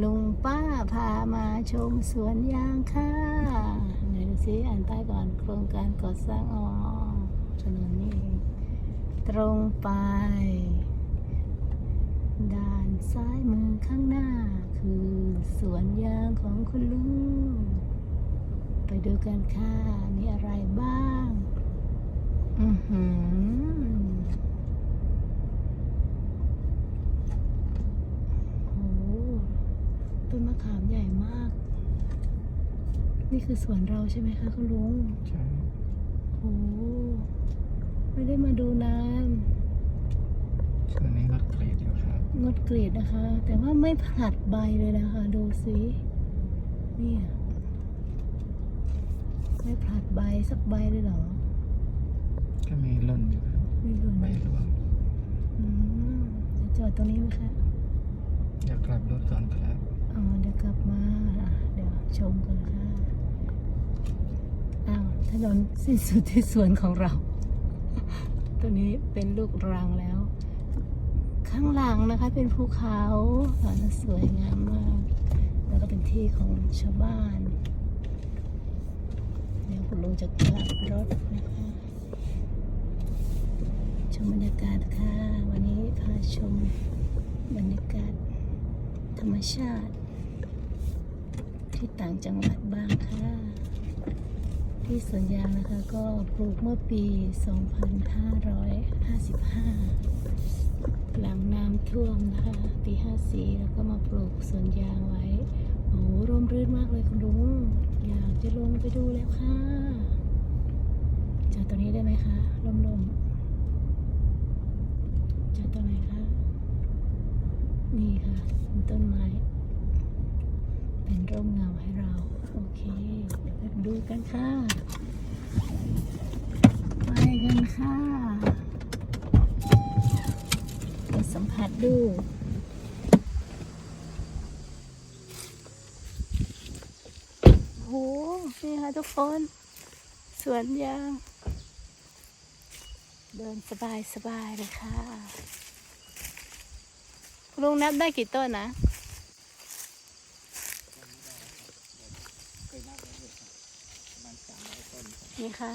ลุงป้าพามาชมสวนยางค่ะไหนดูซิอ่านป้ายก่อนโครงการก่อสร้างอ๋อถนนนี่เองตรงไป ด้านซ้ายมือข้างหน้า คือสวนยางของคุณลุง ไปดูกันค่ะ มีอะไรบ้าง อือหือ โอ้โหต้นมะ ขามใหญ่มาก นี่คือสวนเราใช่ไหมคะคุณลุงใช่โอ้โหไม่ได้มาดูนานช่วงนี้ก็เกรดอยู่ครับงดกรีดนะคะ แต่ว่าไม่ผลัดใบเลยนะคะ ดูสิเนี่ยไม่ผลัดใบสักใบเลยเหรอ ก็มีหล่นอยู่ครับไม่หล่นใบรวงอืมจะจอดตรงนี้ไหมคะเดี๋ยวกลับรถก่อนครับ อ๋อเดี๋ยวกลับมา เดี๋ยวชมกันค่ะอ้าวถนนสิ้นสุดที่สวนของเรา ตัวนี้เป็นลูกรังแล้ว ข้างหลังนะคะเป็นภูเขาอ่าสวยงามมาก แล้วก็เป็นที่ของชาวบ้านเดี๋ยวคุณลุงจะกลับรถนะคะชมบรรยากาศค่ะ วันนี้พาชมบรรยากาศธรรมชาติ ที่ต่างจังหวัดบ้างค่ะ ที่สวนยางนะคะก็ปลูกเมื่อปี 2555 หลังน้ำท่วมนะคะปี54แล้วก็มาปลูกสวนยางไว้ โอ้โหร่มรื่นมากเลยคุณลุงอยากจะลงไปดูแล้วค่ะจอดตรงนี้ได้ไหมคะล่มๆจอดตรงไหนคะนี่ค่ะเป็นต้นไม้ เป็นร่มเงาให้เรา โอเค เดี๋ยวไปดูกันค่ะ ไปกันค่ะไปสัมผัสดูโหนี่ค่ะทุกคน สวนยาง เดินสบายสบายๆเลยค่ะลุงนับได้กี่ต้นนะ นี่ค่ะ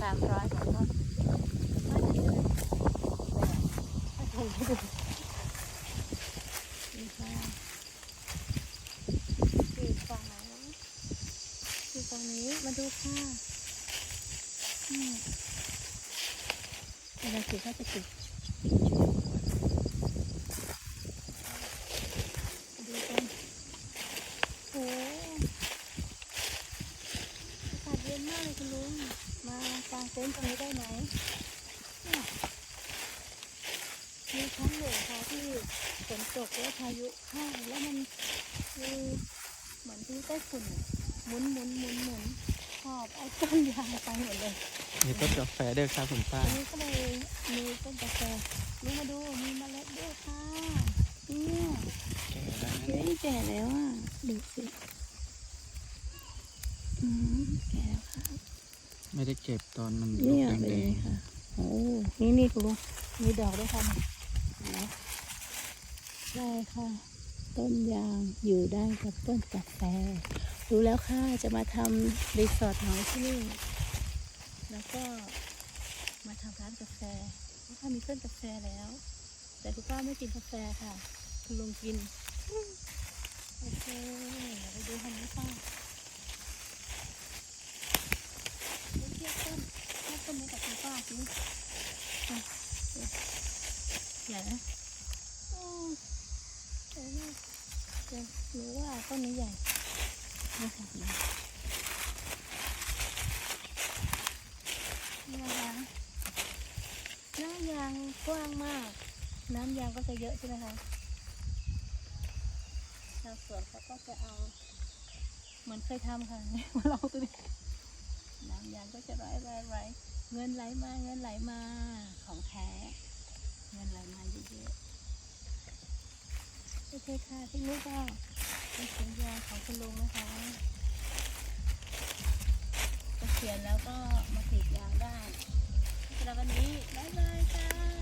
สามร้อยกว่าต้นน่าจะเยอะแต่ถ้าผมไม่ดูนี่ค่ะสี่ฝั่งไหนสี่ฝั่งนี้มาดูค่ะอืมเวลาสิก็จะติดมาดูกัน โอ้อากาศเย็นมากเลยคุณลุง มากางเต็นท์ตรงนี้ได้ไหมเนี่ยมีครั้งหนึ่งค่ะที่ ฝนตกแล้วพายุเข้าแล้วมันมีเหมือนที่ใต้ฝุ่นอะหมุนหมุนหมุนหมุนหอบเอาต้นยางไปหมดเลยมีต้นกาแฟด้วยครับคุณป้าอันนี้ก็เลยมีต้นกาแฟลุงมาดูมีเมล็ดด้วยค่ะเนี่ยแก่แล้วนะเฮ้ยแก่แล้วอะดูสิอืมแก่แล้วค่ะไม่ได้เก็บตอนมันลูเนี่กยแดเป็นงไงค่ะโอ้นี่นี่คุณลุงมีดอกด้วยค่ะเห็นไหม ใช่ค่ะ ต้นยางอยู่ได้กับต้นกาแฟรู้แล้วค่ะจะมาทำรีสอร์ทหอยที่นี่ แล้วก็มาทำร้านกาแฟเพราะว่ามีต้นกาแฟแล้ว แต่คุณป้าไม่กินกาแฟค่ะ คุณลุงกิน โอเคเดี๋ยวไปดูทำนี้ป้าไปเทียบต้นเทียบต้นนี้กับคุณป้าสิอะใหญ่ไหมโอ้ใหญ่มากเดี๋ยวหนูว่า ต้นนี้ใหญ่นะคะนี่นะคะหน้ายางกว้างมาก น้ำยางก็จะเยอะใช่ไหมคะชาวสวนเขาก็จะเอา เหมือนเคยทำค่ะมาลองตัวนี้น้ำยางก็จะไหลไหลไหลเงินไหลมาเงินไหลมาของแท้เงินไหลมาเยอะๆโอเคค่ะที่นี่ก็ เป็นสัญญาของคุณลุงนะคะเกษียณแล้วก็มากรีดยางได้สำหรับวันนี้ บ๊ายบายค่ะ